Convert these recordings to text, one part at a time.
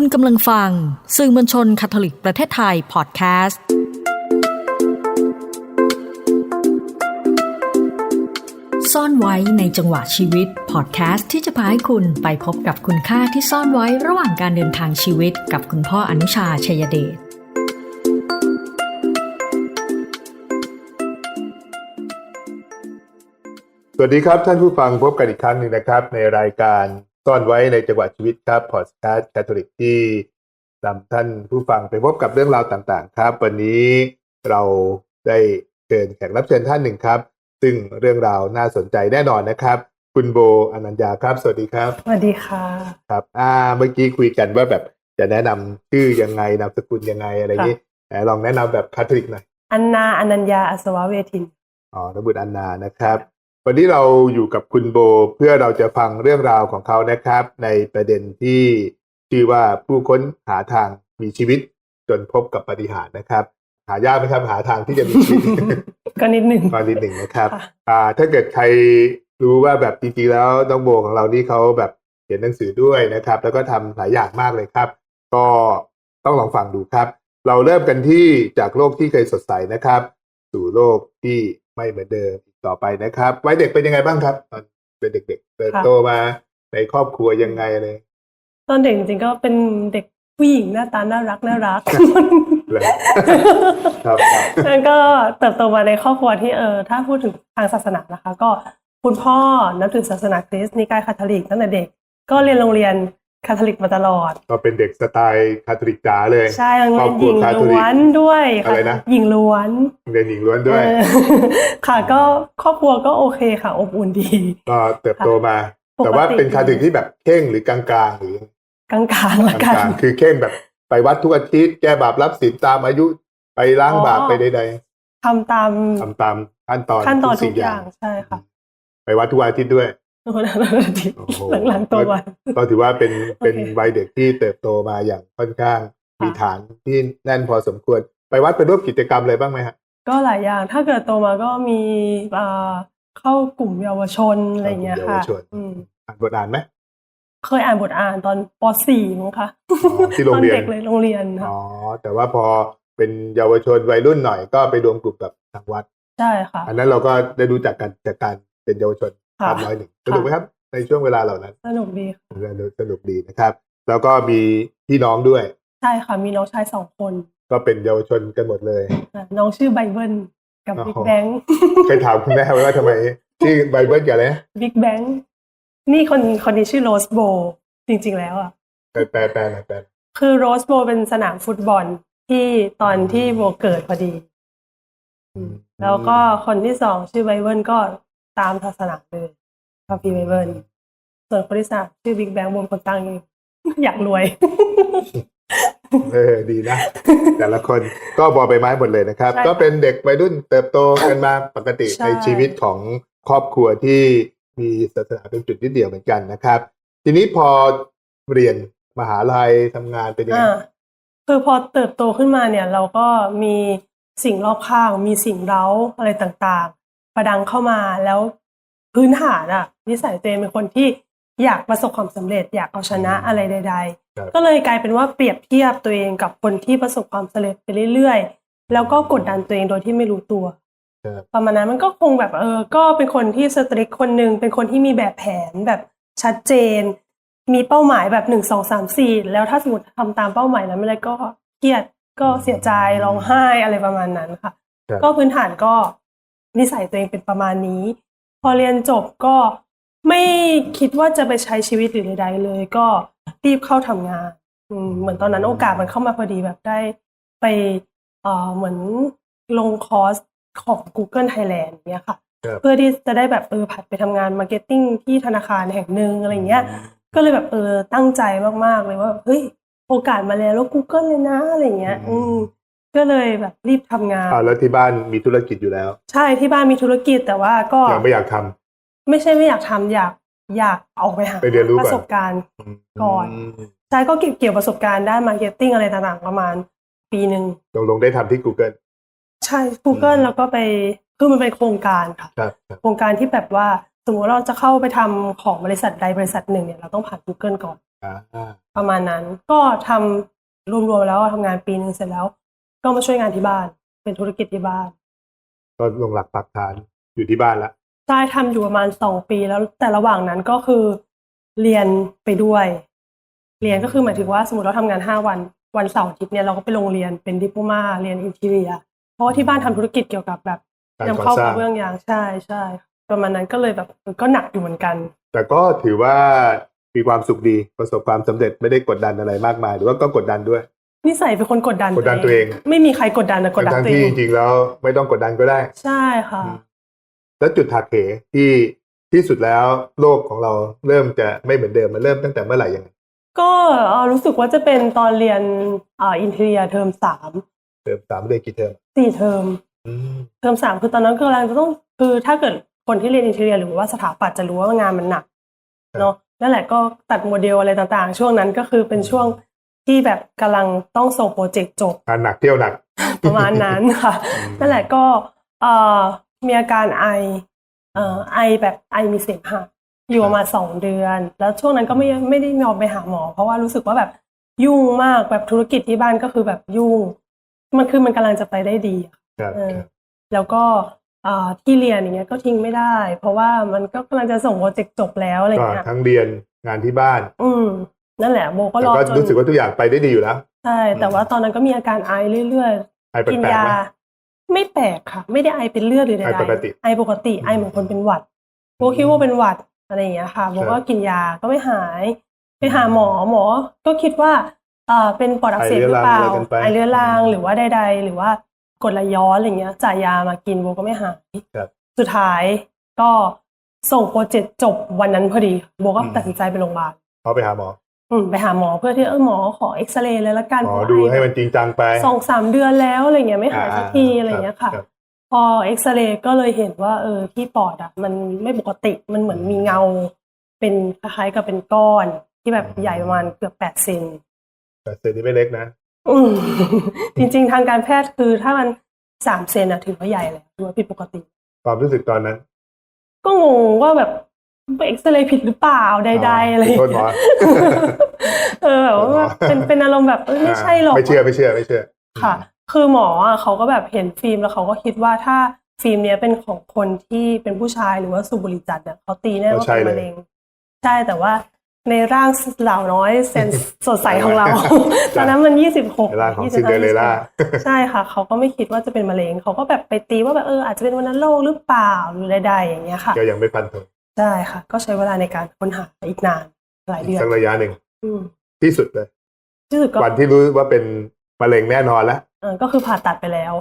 คุณกำลังฟัง สื่อมวลชนคาทอลิกประเทศไทยพอดแคสต์ซ่อนไว้ในจังหวะชีวิตพอดแคสต์ที่จะพาให้คุณไปพบกับคุณค่าที่ซ่อนไว้ระหว่างการเดินทางชีวิตกับคุณพ่ออนุชาชัยเดชสวัสดีครับท่านผู้ฟังพบกันอีกครั้งหนึ่งนะครับ ในรายการ ซ่อนไว้ในจังหวะชีวิตครับพอดแคสต์คาทอลิกที่นำท่านผู้ฟังไปพบกับเรื่องราวต่างๆ ครับ วันนี้เราได้เชิญแขกรับเชิญท่านหนึ่งครับ ซึ่งเรื่องราวน่าสนใจแน่นอนนะครับ คุณโบอนัญญาครับ สวัสดีครับ สวัสดีค่ะ ครับ อ่า เมื่อกี้คุยกันว่าแบบจะแนะนำชื่อยังไงนามสกุลยังไงอะไรอย่างนี้ไหนลองแนะนำแบบคาทอลิกหน่อยอันนาอนัญญาอัศวะเวทินอ๋อนบุตรอันนานะครับ วันนี้เราอยู่กับคุณโบเพื่อเราจะฟังเรื่องราวของเขานะครับ ในประเด็นที่ชื่อว่าผู้ค้นหาทางมีชีวิตจนพบกับปาฏิหารย์นะครับ หายากไหมครับหาทางที่จะมีชีวิตก็นิดหนึ่งมานิดหนึ่งนะครับค่ะอ่าถ้าเกิดใครรู้ว่าแบบจริงๆแล้วน้องโบของเรานี่เขาแบบเขียนหนังสือด้วยนะครับ แล้วก็ทำหลายอย่างมากเลยครับ ก็ต้องลองฟังดูครับ เราเริ่มกันที่จากโลกที่เคยสดใสนะครับ สู่โลกที่ ไม่เหมือนเดิมอีกต่อไปนะครับวัยเด็กเป็นยังไงบ้างครับ ตอนเป็นเด็ก ๆ เติบโตมาในครอบครัวยังไงเลย ตอนเด็กจริงๆก็เป็นเด็กผู้หญิงหน้าตาน่ารักน่ารักเลยครับแล้วก็เติบโตมาในครอบครัวที่เออถ้าพูดถึงทางศาสนานะคะ ก็คุณพ่อนับถือศาสนาคริสต์นิกายคาทอลิกตั้งแต่เด็ก ก็เรียนโรงเรียน คาทอลิกมาตลอด ก็เป็นเด็กสไตล์คาทอลิกจ๋าเลยใช่โรงครเรีอยบนครัหวญิงคาทอลิกล้วนด้วยอะไรนะหญิงล้วนเรียนหญิงล้วนด้วยเออค่ะก็ครอบครัวก็โอเคค่ะ อบอุ่นดี ก็เติบโตมาปกติแต่ว่าเป็นคาทอลิกที่แบบเข่งหรือกลางๆหรือกลางๆละกกันลางๆคือเข่งแบบไปวัดทุกอาทิตย์แก้บาปรับศีลตามอายุไปล้างบาปไปใดทำตามๆทำตามขั้นตอนขั้นตอนทุทุสิ่กอย่างใช่ค่ะ ไปวัดทุกอาทิตย์ด้วยโอ้โหหลังๆตัววันก็ถือว่าเป็นเป็นโอเควัยเด็กที่เติบโตมาอย่างค่อนข้างค่ะมีฐานที่แน่นพอสมควร ไปวัดไปร่วมกิจกรรมอะไรบ้างไหมฮะก็หลายอย่างถ้าเกิดโตมาก็มีอ่าเข้ากลุ่มเยาวชนอะไรอย่างเงี้ยเยาค่ะวชนอืมอ่านบทอ่านไหมเคยอ่านบทอ่านตอนป .4 มั้งคะอ๋อที่โรงเรียนตอนเด็กเลยโรงเรียนค่ะอ๋อแต่ว่าพอเป็นเยาวชนวัยรุ่นหน่อยก็ไปรวมกลุ่มกับทางวัดใช่ค่ะอันนั้นเราก็ได้รู้จักกันจากการเป็นเยาวชนค่ะ ตามร้อยหนึ่งสนุกไหมครับ ในช่วงเวลาเหล่านั้น สนุกดีค่ะสนุกสนุกดีนะครับ แล้วก็มีพี่น้องด้วย ใช่ค่ะ มีน้องชายสองคน ก็เป็นเยาวชนกันหมดเลยอะน้องชื่อไบเบิลกับอ๋อบิ๊กแบงเคยถามคุณแม่ไว้ว่าทำไมที่ไบเบิลกับอะไรนะบิ๊กแบงนี่คนคนนี้ชื่อโรสโบจริง ๆ แล้วอะแปลแปลแปลหน่อยแปลคือโรสโบเป็นสนามฟุตบอลที่ตอนที่โบเกิดพอดี แล้วก็คนที่สองชื่อไบเบิลก็ ตามศาสนาเลยพระพีไบเบิลส่วนคนที่สามชื่อบิ๊กแบงบนคนตั้งเองอยากรวย เออดีนะ แต่ละคนก็บอใบไม้หมดเลยนะครับใช่ค่ะก็เป็นเด็กวัยรุ่นเติบโตกันมาปกติใช่ในชีวิตของครอบครัวที่มีศาสนาเป็นจุดยึดเดี่ยวเหมือนกันนะครับ ทีนี้พอเรียนมหาลัยทำงานเป็นยังไงอ่าคือพอเติบโตขึ้นมาเนี่ย เราก็มีสิ่งรอบข้างมีสิ่งเร้าอะไรต่างๆ ประดังเข้ามาแล้วพื้นฐานอะนิสัยตัวเองเป็นคนที่อยากประสบความสำเร็จ อยากเอาชนะอะไรใดครับๆก็เลยกลายเป็นว่าเปรียบเทียบตัวเองกับคนที่ประสบความสำเร็จไปเรื่อยๆ แล้วก็กดดันตัวเองโดยที่ไม่รู้ตัวครับประมาณนั้นมันก็คงแบบเออ ก็เป็นคนที่สตริกคนหนึ่งเป็นคนที่มีแบบแผนแบบชัดเจน มีเป้าหมายแบบหนึ่งสองสามสี่แล้วถ้าสมมติทำตามเป้าหมายนั้นไม่ได้ก็เครียดก็เสียใจร้องไห้อะไรประมาณนั้นค่ะครับก็พื้นฐานก็ นิสัยตัวเองเป็นประมาณนี้ พอเรียนจบก็ไม่คิดว่าจะไปใช้ชีวิตหรือใดๆเลย ก็รีบเข้าทำงานอืมเหมือนตอนนั้นโอกาสมันเข้ามาพอดีแบบได้ไปเอ่อเหมือนลงคอร์สของ Google Thailand เนี้ยค่ะครับเพื่อที่จะได้แบบเออผัดไปทำงานมาร์เก็ตติ้งที่ธนาคารแห่งหนึ่งอะไรเงี้ย ก็เลยแบบเออตั้งใจมากๆเลยว่าเฮ้ยโอกาสมาแล้วแล้ว Google เลยนะอะไรเงี้ย อืม ก็เลยแบบรีบทำงาน อ่าแล้วที่บ้านมีธุรกิจอยู่แล้วใช่ที่บ้านมีธุรกิจแต่ว่าก็ยังไม่อยากทำ ไม่ใช่ไม่อยากทำอยากอยากออกไปหาไปเรียนรู้ก่อน ประสบการณ์มก่อน ใช่ก็เก็บเกี่ยวประสบการณ์ด้านมาร์เก็ตติ้งอะไรต่างๆประมาณปีหนึ่งตกลงได้ทำที่ Google ใช่ Google อืมแล้วก็ไปคือมันเป็นโครงการค่ะครับครับโครงการที่แบบว่าสมมติเราจะเข้าไปทำของบริษัทใดบริษัทหนึ่งเนี่ยเราต้องผ่าน Google ก่อน อ่าประมาณนั้นก็ทำรวมๆแล้วอะทำงานปีหนึ่งเสร็จแล้ว ก็มาช่วยงานที่บ้าน เป็นธุรกิจที่บ้าน ก็ลงหลักปักฐานอยู่ที่บ้านละใช่ทำอยู่ประมาณสองปีแล้วแต่ระหว่างนั้นก็คือเรียนไปด้วย เรียนก็คือหมายถึงว่าสมมติเราทำงานห้าวัน วันเสาร์อาทิตย์เนี่ยเราก็ไปโรงเรียนเป็นดิปโลมาเรียนอินทีเรีย เพราะว่าที่บ้านทำธุรกิจเกี่ยวกับแบบการนำก่อเข้าสร้ากงระเบื้องยางใช่ใช่ประมาณนั้นก็เลยแบบก็หนักอยู่เหมือนกัน แต่ก็ถือว่ามีความสุขดีประสบความสำเร็จไม่ได้กดดันอะไรมากมาย หรือว่าก็กดดันด้วย นิสัยเป็นคนกดดันกดดันตัวเอง ไม่มีใครกดดันนะกดดันทั้งตัวที่เอจงริงๆแล้วไม่ต้องกดดันก็ได้ ใช่ค่ะ แล้วจุดหักเหที่ที่สุดแล้วโลกของเราเริ่มจะไม่เหมือนเดิมมันเริ่มตั้งแต่เมื่อไหร่ยังไงก็เอ่อรู้สึกว่าจะเป็นตอนเรียนอ่าอินเทอร์เนียเทอมสามเทอมสามเดือนกี่เทอมสี่เทอมอืมเทอมสามคือตอนนั้นกำลังจะต้องคือถ้าเกิดคนที่เรียนอินเทอร์เนียหรือว่าสถาปัตย์จะรู้ว่างานมันหนักเนาะนั่นแหละก็ตัดโมเดลอะไรต่างๆ ช่วงนั้นก็คือเป็นช่วง ที่แบบกำลังต้องส่งโปรเจกต์จบงานหนักเที่ยวหนัก ประมาณนั้นค่ะอืมนั่นแหละก็เอ่อมีอาการไอเอ่อไอแบบไอมีเสมหะอยู่ประมาณสองเดือน แล้วช่วงนั้นก็ไม่ไม่ได้ยอมไปหาหมอ เพราะว่ารู้สึกว่าแบบยุ่งมากแบบธุรกิจที่บ้านก็คือแบบยุ่ง มันคือมันกำลังจะไปได้ดีครับเออแล้วก็เอ่อที่เรียนอย่างเงี้ยก็ทิ้งไม่ได้ เพราะว่ามันก็กำลังจะส่งโปรเจกต์จบแล้วอะไรก็เงี้ยทั้งเรียนงานที่บ้าน อืม นั่นแหละโบก็แต่รอก็จนรู้สึกว่าทุกอย่างไปได้ดีอยู่แล้วใช่ แต่ว่าตอนนั้นก็มีอาการไอเรื่อยๆไอแปลกินกๆยาไหมไม่แปลกค่ะ ไม่ได้ไอเป็นเลือดหรือใดไอปกติๆไอปกติไอเหมือนคนเป็นหวัดโบคิดว่าเป็นหวัดอะไรอย่างเงี้ยค่ะโบก็กินยาก็ไม่หาย ไปหาหมอหมอ ก็คิดว่าเอ่อเป็นปอดอักเสบหรือเปล่าไอเรื้อรังอะไรกันไปไอเรื้อรังหรือว่าใดๆหรือว่ากรดไหลย้อนอะไรเงี้ยจ่ายยามากินโบก็ไม่หายครับสุดท้ายก็ส่งโปรเจกต์จบวันนั้นพอดีโบก็ตัดสินใจไปโรงพยาบาลเขาไปหาหมอ อืมไปหาหมอเพื่อที่เออหมอขอเอ็กซเรย์เลยละกันหมอเพราะดูไอให้มันจริงจังไปสองสามเดือนแล้วอะไรเงี้ยไม่หายสักทีอ่าอะไรเงี้ยค่ะครับพอเอ็กซเรย์ก็เลยเห็นว่า เออที่ปอดอะ มันไม่ปกติมันเหมือนมีเงา เป็นคล้ายๆกับเป็นก้อนที่แบบใหญ่ประมาณเกือบแปดเซนแต่เซนนี่ไม่เล็กนะอืมจริง ๆ ทางการแพทย์คือถ้ามันสามเซนอะถือว่าใหญ่แล้วถือว่าผิดปกติ ความรู้สึกตอนนั้น ก็งงว่าแบบ ไปเอ็กซเรย์ผิดหรือเปล่าใดๆอะไรโทษหมอเออแบบว่าเป็นเป็นอารมณ์แบบเออไม่ใช่หรอกไม่เชื่อไม่เชื่อไม่เชื่อค่ะ คือหมออะเขาก็แบบเห็นฟิล์มแล้วเขาก็คิดว่าถ้าฟิล์มเนี้ยเป็นของคนที่เป็นผู้ชายหรือว่าสูบบุหรี่จัดเนี่ยเขาตีแน่ว่าเป็นมะเร็งใช่แต่ว่าในร่างเหล่าน้อยเซนสดใสของเรา ตอนนั้นมันยี่สิบหกในร่างของซินเดอเรลล่าใช่ค่ะ เขาก็ไม่คิดว่าจะเป็นมะเร็ง เขาก็แบบไปตีว่าแบบเอออาจจะเป็นวัณโรคหรือเปล่าหรือใดๆอย่างเงี้ยค่ะก็ยังไม่ฟันธง ใช่ค่ะ ก็ใช้เวลาในการค้นหาอีกนานหลายเดือนสักระยะหนึ่งอืมที่สุดเลยที่สุดก็วันที่รู้ว่าเป็นมะเร็งแน่นอนแล้วเออก็คือผ่าตัดไปแล้ว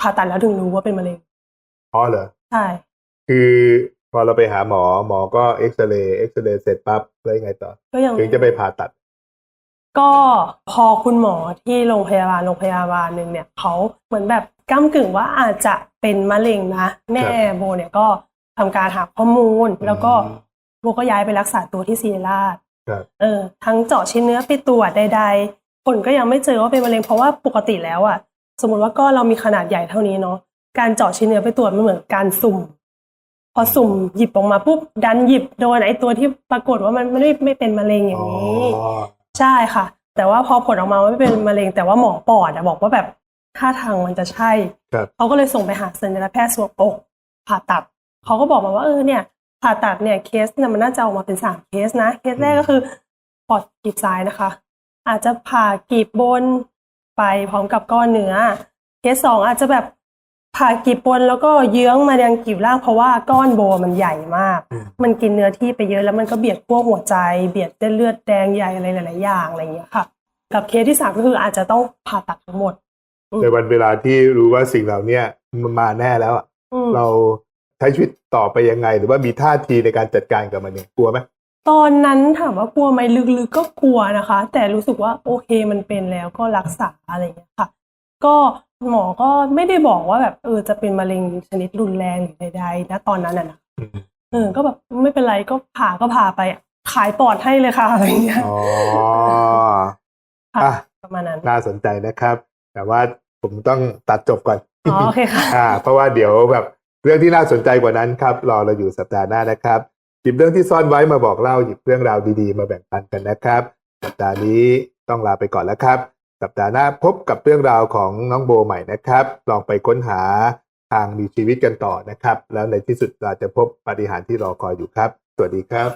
ผ่าตัดแล้วถึงรู้ว่าเป็นมะเร็งอ๋อเหรอใช่คือพอเราไปหาหมอหมอก็เอ็กซเรย์เอ็กซเรย์เสร็จปั๊บแล้วยังไงต่อก็ยังถึงจะไปผ่าตัด ก็พอคุณหมอที่โรงพยาบาลโรงพยาบาลหนึ่งเนี่ยเขาเหมือนแบบก้ากึ่งว่าอาจจะเป็นมะเร็งนะ แม่ครับโบเนี่ยก็ ทำการหาข้อมูล แล้วก็อืมโบก็ย้ายไปรักษาตัวที่ศิริราชครับเออทั้งเจาะชิ้นเนื้อไปตรวจใด ๆ ผลก็ยังไม่เจอว่าเป็นมะเร็งเพราะว่าปกติแล้วอะ สมมติว่าก้อนเรามีขนาดใหญ่เท่านี้เนาะการเจาะชิ้นเนื้อไปตรวจมันเหมือนการสุ่ม พอสุ่มหยิบออกมาปุ๊บดันหยิบโดนไอ้ตัวที่ปรากฏว่ามันไม่ไม่เป็นมะเร็งอย่างนี้อ๋อใช่ค่ะ แต่ว่าพอผลออกมาว่าไม่เป็นมะเร็ง แต่ว่าหมอปอดอะบอกว่าแบบท่าทางมันจะใช่ครับเขาก็เลยส่งไปหาศัลยแพทย์สวงอกผ่าตัด เขาก็บอกมาว่าเออเนี่ยผ่าตัดเนี่ยเคสเนี่ยมันน่าจะออกมาเป็นสามเคสนะ เคสแรกก็คือปอดกีบซ้ายนะคะ อาจจะผ่ากีบบนไปพร้อมกับก้อนเนื้อ เคสสองอาจจะแบบผ่ากีบบนแล้วก็เยื้องมายังกีบล่างเพราะว่าก้อนโบมันใหญ่มากอืมมันกินเนื้อที่ไปเยอะแล้วมันก็เบียดพวกหัวใจ เบียดเส้นเลือดแดงใหญ่อะไรหลายๆอย่างอะไรอย่างเงี้ยค่ะ กับเคสที่สามก็คืออาจจะต้องผ่าตัดทั้งหมดในวันเวลาที่รู้ว่าสิ่งเหล่าเนี้ยมันมาแน่แล้วอะอืมเราใช้ชีวิตต่อไปยังไง หรือว่ามีท่าทีในการจัดการกับมันเนี่ยกลัวไหมตอนนั้นถามว่ากลัวไหมลึกๆก็กลัวนะคะ แต่รู้สึกว่าโอเคมันเป็นแล้วก็รักษาอะไรอย่างเงี้ยค่ะ ก็หมอก็ไม่ได้บอกว่าแบบเออจะเป็นมะเร็งชนิดรุนแรงหรือใดๆนะตอนนั้นอะนะอืมเออก็แบบไม่เป็นไรก็ผ่าก็ผ่าไปอะขายปอดให้เลยค่ะอะไรอย่างเงี้ยอ๋อค่ะอะประมาณนั้นน่าสนใจนะครับ แต่ว่าผมต้องตัดจบก่อนอ๋อโอเคค่ะอ่าเพราะว่าเดี๋ยวแบบ เรื่องที่น่าสนใจกว่านั้นครับรอเราอยู่สัปดาห์หน้านะครับหยิบเรื่องที่ซ่อนไว้มาบอกเล่าหยิบเรื่องราวดีๆ มาแบ่งปันกันนะครับ สัปดาห์นี้ต้องลาไปก่อนแล้วครับ สัปดาห์หน้าพบกับเรื่องราวของน้องโบใหม่นะครับ ลองไปค้นหาทางมีชีวิตกันต่อนะครับ แล้วในที่สุดเราจะพบปาฏิหาริย์ที่รอคอยอยู่ครับ สวัสดีครับ